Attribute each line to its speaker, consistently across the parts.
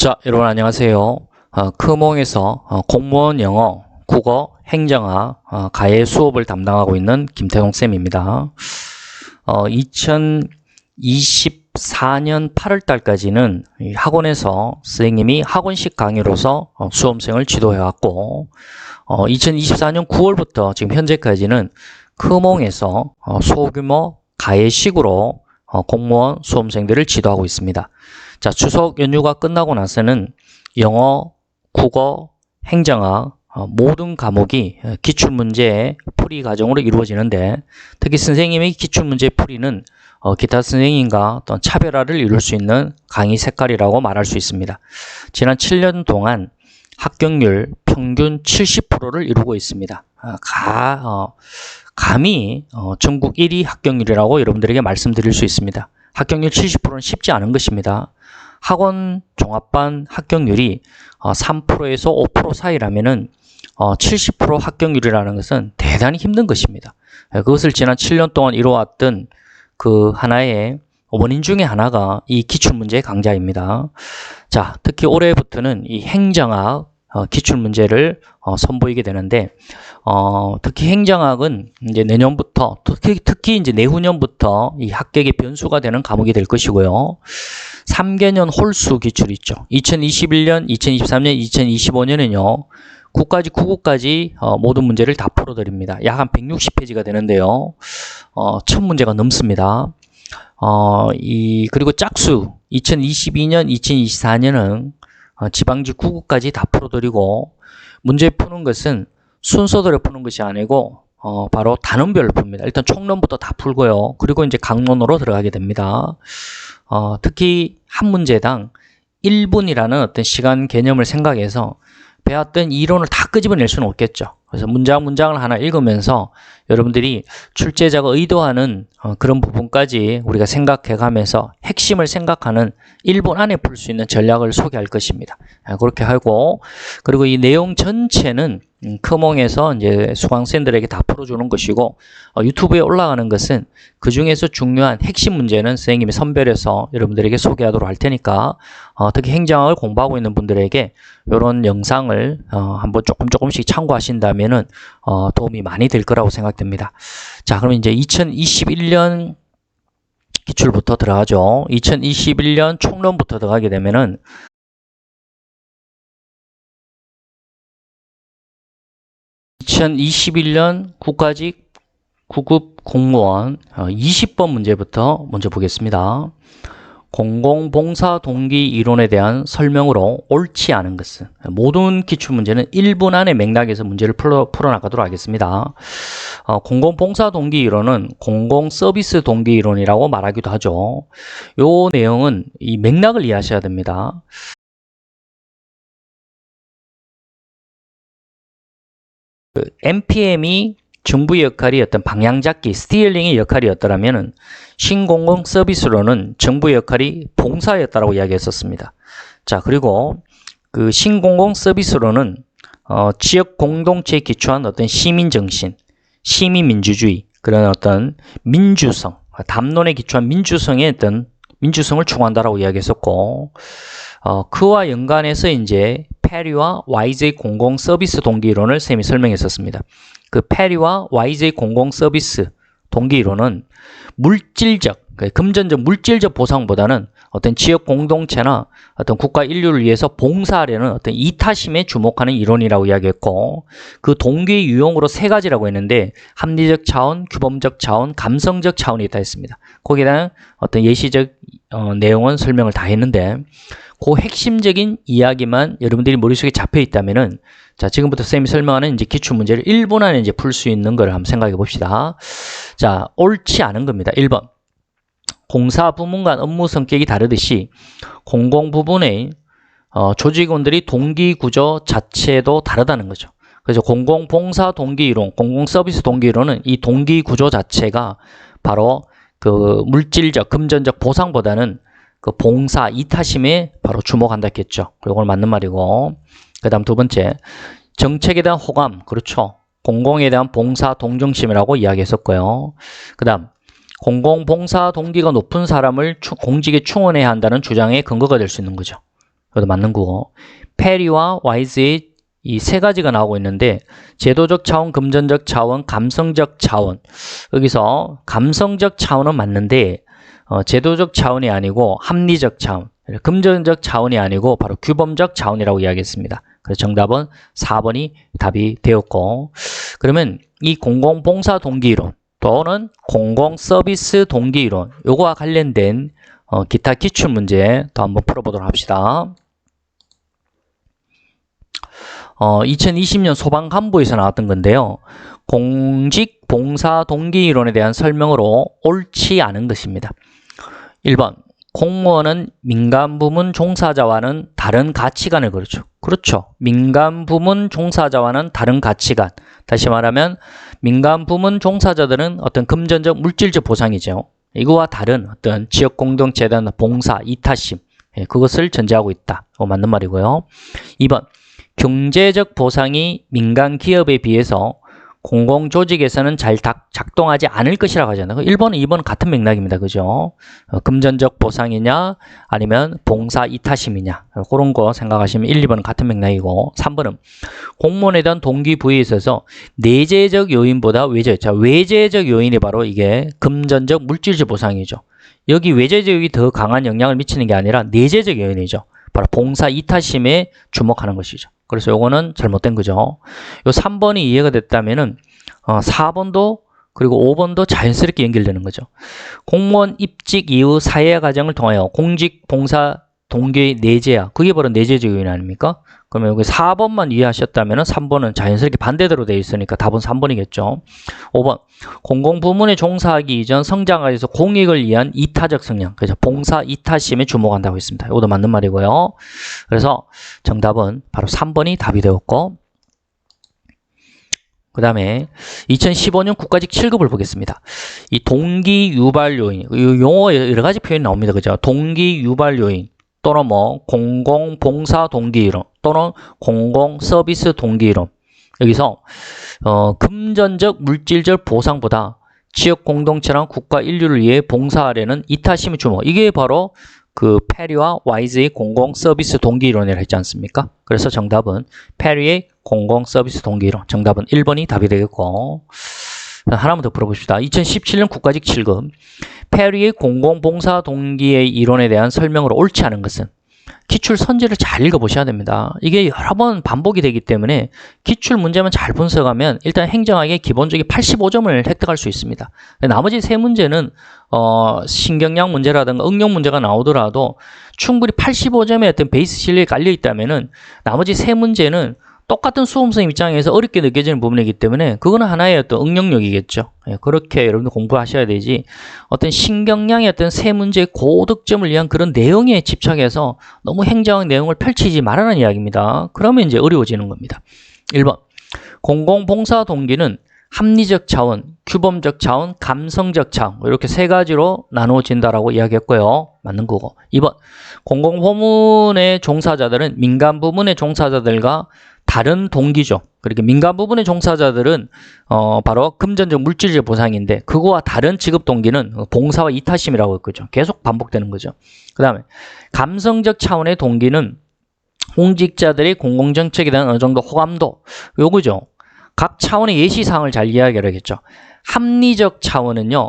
Speaker 1: 자, 여러분 안녕하세요. 어, 크몽에서 어, 공무원 영어, 국어, 행정학, 어, 가해 수업을 담당하고 있는 김태동 쌤입니다. 어, 2024년 8월 달까지는 이 학원에서 선생님이 학원식 강의로서 어, 수험생을 지도해왔고, 어, 2024년 9월부터 지금 현재까지는 크몽에서 어, 소규모 가해식으로 어, 공무원 수험생들을 지도하고 있습니다. 자, 추석 연휴가 끝나고 나서는 영어, 국어, 행정학 어, 모든 과목이 어, 기출문제 풀이 과정으로 이루어지는데 특히 선생님의 기출문제 풀이는 어, 기타 선생님과 어떤 차별화를 이룰 수 있는 강의 색깔이라고 말할 수 있습니다. 지난 7년 동안 합격률 평균 70%를 이루고 있습니다. 아, 가, 어, 감히 어, 전국 1위 합격률이라고 여러분들에게 말씀드릴 수 있습니다. 합격률 70%는 쉽지 않은 것입니다. 학원 종합반 합격률이 어, 3%에서 5% 사이라면은 어, 70% 합격률이라는 것은 대단히 힘든 것입니다. 예, 그것을 지난 7년 동안 이루어왔던 그 하나의 원인 중에 하나가 이 기출문제 강좌입니다. 자, 특히 올해부터는 이 행정학 어, 기출 문제를 어, 선보이게 되는데 어, 특히 행정학은 이제 내년부터 특히 특히 이제 내후년부터 이 합격의 변수가 되는 과목이 될 것이고요. 3개년 홀수 기출 있죠. 2021년, 2023년, 2025년은요. 9까지 9구까지 어, 모든 문제를 다 풀어드립니다. 약 한 160페이지가 되는데요. 어, 첫 문제가 넘습니다. 어, 이 그리고 짝수 2022년, 2024년은 어, 지방지 9구까지 다 풀어드리고 문제 푸는 것은 순서대로 푸는 것이 아니고 어, 바로 단원별로 풉니다. 일단 총론부터 다 풀고요. 그리고 이제 강론으로 들어가게 됩니다. 어, 특히 한 문제당 1분이라는 어떤 시간 개념을 생각해서 배웠던 이론을 다 끄집어낼 수는 없겠죠. 그래서 문장 문장을 하나 읽으면서 여러분들이 출제자가 의도하는 어, 그런 부분까지 우리가 생각해 가면서 핵심을 생각하는 1분 안에 풀 수 있는 전략을 소개할 것입니다. 아, 그렇게 하고 그리고 이 내용 전체는 음, 크몽에서 이제 수강생들에게 다 풀어주는 것이고 어, 유튜브에 올라가는 것은 그 중에서 중요한 핵심 문제는 선생님이 선별해서 여러분들에게 소개하도록 할 테니까 어, 특히 행정학을 공부하고 있는 분들에게 이런 영상을 어, 한번 조금 조금씩 참고하신다면은 어, 도움이 많이 될 거라고 생각됩니다. 자, 그럼 이제 2021년 기출부터 들어가죠. 2021년 총론부터 들어가게 되면은 2021년 국가직 9급 공무원 20번 문제부터 먼저 보겠습니다. 공공봉사 동기 이론에 대한 설명으로 옳지 않은 것은 모든 기출문제는 1분 안에 맥락에서 문제를 풀어, 풀어나가도록 하겠습니다. 어, 공공봉사 동기 이론은 공공서비스 동기 이론이라고 말하기도 하죠. 요 내용은 이 맥락을 이해하셔야 됩니다. 그 NPM이 정부의 역할이 어떤 방향 잡기, 스티어링의 역할이었더라면 신공공 서비스로는 정부의 역할이 봉사였다라고 이야기했었습니다. 자, 그리고 그 신공공 서비스로는 어, 지역 공동체에 기초한 어떤 시민 정신, 시민 민주주의 그런 어떤 민주성, 담론에 기초한 민주성의 어떤 민주성을 추구한다라고 이야기했었고 어, 그와 연관해서 이제 페리와 YJ 공공 서비스 동기 이론을 쌤이 설명했었습니다. 그 페리와 YJ 공공 서비스 동기 이론은 물질적, 그 금전적 물질적 보상보다는 어떤 지역 공동체나 어떤 국가 인류를 위해서 봉사하려는 어떤 이타심에 주목하는 이론이라고 이야기했고 그 동기의 유형으로 세 가지라고 했는데 합리적 차원, 규범적 차원, 감성적 차원이 있다 했습니다. 거기에 대한 어떤 예시적 어, 내용은 설명을 다 했는데 그 핵심적인 이야기만 여러분들이 머릿속에 잡혀 있다면은 자, 지금부터 쌤이 설명하는 이제 기출 문제를 1분 안에 이제 풀 수 있는 걸 한번 생각해 봅시다. 자, 옳지 않은 겁니다. 1번. 공사 부문 간 업무 성격이 다르듯이 공공 부분의 어, 조직원들이 동기 구조 자체도 다르다는 거죠. 그래서 공공 봉사 동기 이론, 공공 서비스 동기 이론은 이 동기 구조 자체가 바로 그 물질적, 금전적 보상보다는 그 봉사, 이타심에 바로 주목한다 했겠죠. 그걸 맞는 말이고. 그 다음 두 번째, 정책에 대한 호감, 그렇죠. 공공에 대한 봉사 동정심이라고 이야기했었고요. 그 다음, 공공 봉사 동기가 높은 사람을 공직에 충원해야 한다는 주장의 근거가 될 수 있는 거죠. 이것도 맞는 거고. 페리와 와이즈의 이세 가지가 나오고 있는데 제도적 차원, 금전적 차원, 감성적 차원. 여기서 감성적 차원은 맞는데 어, 제도적 차원이 아니고 합리적 차원, 금전적 차원이 아니고 바로 규범적 차원이라고 이야기했습니다. 그래서 정답은 4번이 답이 되었고 그러면 이 공공봉사 동기이론 또는 공공서비스 동기이론 요거와 관련된 어, 기타 기출 문제 더 한번 풀어보도록 합시다. 어, 2020년 소방간부에서 나왔던 건데요. 공직 봉사 동기 이론에 대한 설명으로 옳지 않은 것입니다. 1번. 공무원은 민간 부문 종사자와는 다른 가치관을 그렇죠. 그렇죠. 민간 부문 종사자와는 다른 가치관. 다시 말하면 민간 부문 종사자들은 어떤 금전적 물질적 보상이죠. 이거와 다른 어떤 지역 공동체에 대한 봉사, 이타심. 예, 그것을 전제하고 있다. 어, 맞는 말이고요. 2번. 경제적 보상이 민간 기업에 비해서 공공조직에서는 잘 작동하지 않을 것이라고 하잖아요. 1번은 2번은 같은 맥락입니다. 그죠? 어, 금전적 보상이냐 아니면 봉사 이타심이냐 그런 거 생각하시면 1, 2번은 같은 맥락이고 3번은 공무원에 대한 동기부여에 있어서 내재적 요인보다 외재, 자 외재적 요인이 바로 이게 금전적 물질적 보상이죠. 여기 외재적 요인이 더 강한 영향을 미치는 게 아니라 내재적 요인이죠. 바로 봉사 이타심에 주목하는 것이죠. 그래서 요거는 잘못된 거죠. 요 3번이 이해가 됐다면은 어, 4번도 그리고 5번도 자연스럽게 연결되는 거죠. 공무원 입직 이후 사회 과정을 통하여 공직 봉사 동기 내재야. 그게 바로 내재적 요인 아닙니까? 그러면 여기 4번만 이해하셨다면 3번은 자연스럽게 반대대로 되어 있으니까 답은 3번이겠죠. 5번. 공공부문에 종사하기 이전 성장하기 위해서 공익을 위한 이타적 성향. 그래서 봉사 이타심에 주목한다고 했습니다. 이것도 맞는 말이고요. 그래서 정답은 바로 3번이 답이 되었고 그 다음에 2015년 국가직 7급을 보겠습니다. 이 동기 유발 요인, 용어 여러 가지 표현이 나옵니다. 그죠? 동기 유발 요인. 또는 뭐 공공 봉사 동기이론 또는 공공 서비스 동기이론 여기서 어, 금전적 물질적 보상보다 지역 공동체랑 국가 인류를 위해 봉사하려는 이타심의 주목 이게 바로 그 페리와 와이즈의 공공 서비스 동기 이론이라 했지 않습니까? 그래서 정답은 페리의 공공 서비스 동기 이론. 정답은 1번이 답이 되겠고. 하나만 더 풀어봅시다. 2017년 국가직 7급. 페리의 공공봉사 동기의 이론에 대한 설명으로 옳지 않은 것은 기출 선지를 잘 읽어보셔야 됩니다. 이게 여러 번 반복이 되기 때문에 기출 문제만 잘 분석하면 일단 행정학의 기본적인 85점을 획득할 수 있습니다. 나머지 세 문제는 어, 신경량 문제라든가 응용 문제가 나오더라도 충분히 85점의 어떤 베이스 실력이 깔려 있다면은 나머지 세 문제는 똑같은 수험생 입장에서 어렵게 느껴지는 부분이기 때문에 그거는 하나의 어떤 응용력이겠죠. 예, 그렇게 여러분들 공부하셔야 되지 어떤 신경량의 어떤 세 문제의 고득점을 위한 그런 내용에 집착해서 너무 행정학 내용을 펼치지 말라는 이야기입니다. 그러면 이제 어려워지는 겁니다. 1번 공공봉사 동기는 합리적 차원, 규범적 차원, 감성적 차원 이렇게 세 가지로 나누어진다라고 이야기했고요. 맞는 거고. 2번 공공부문의 종사자들은 민간 부문의 종사자들과 다른 동기죠. 그렇게 민간 부분의 종사자들은 어 바로 금전적 물질적 보상인데 그거와 다른 지급 동기는 봉사와 이타심이라고 했거죠. 계속 반복되는 거죠. 그 다음에 감성적 차원의 동기는 공직자들의 공공정책에 대한 어느 정도 호감도 요거죠. 각 차원의 예시사항을 잘 이야기하겠죠. 합리적 차원은요.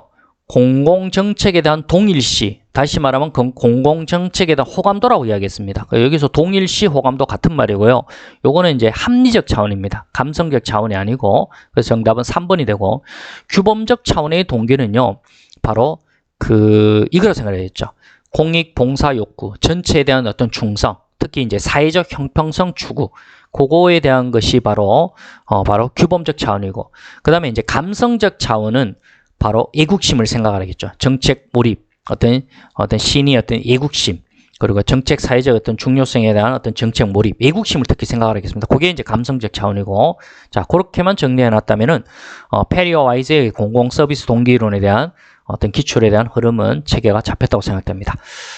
Speaker 1: 공공정책에 대한 동일시, 다시 말하면 공공정책에 대한 호감도라고 이야기했습니다. 여기서 동일시, 호감도 같은 말이고요. 요거는 이제 합리적 차원입니다. 감성적 차원이 아니고, 그래서 정답은 3번이 되고, 규범적 차원의 동기는요, 바로 그, 이거라 생각했죠. 공익 봉사 욕구, 전체에 대한 어떤 충성, 특히 이제 사회적 형평성 추구, 그거에 대한 것이 바로, 어, 바로 규범적 차원이고, 그 다음에 이제 감성적 차원은 바로 애국심을 생각하겠죠. 정책 몰입, 어떤 어떤 신이 어떤 애국심, 그리고 정책 사회적 어떤 중요성에 대한 어떤 정책 몰입, 애국심을 특히 생각하겠습니다. 그게 이제 감성적 차원이고, 자 그렇게만 정리해 놨다면은 어, 페리어 와이즈의 공공 서비스 동기 이론에 대한 어떤 기출에 대한 흐름은 체계가 잡혔다고 생각됩니다.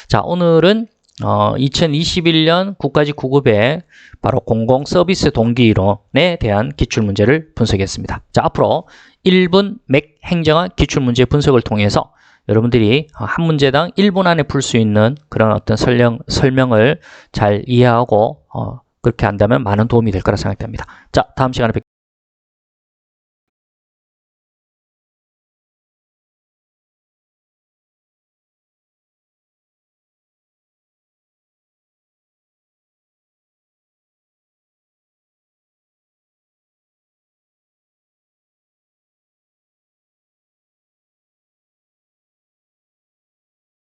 Speaker 1: 자 오늘은 어, 2021년 국가직 9급의 바로 공공 서비스 동기 이론에 대한 기출 문제를 분석했습니다. 자 앞으로 1분 맥 행정학 기출문제 분석을 통해서 여러분들이 어, 한 문제당 1분 안에 풀 수 있는 그런 어떤 설명, 설명을 잘 이해하고 어, 그렇게 한다면 많은 도움이 될 거라 생각됩니다. 자, 다음 시간에 뵙겠습니다.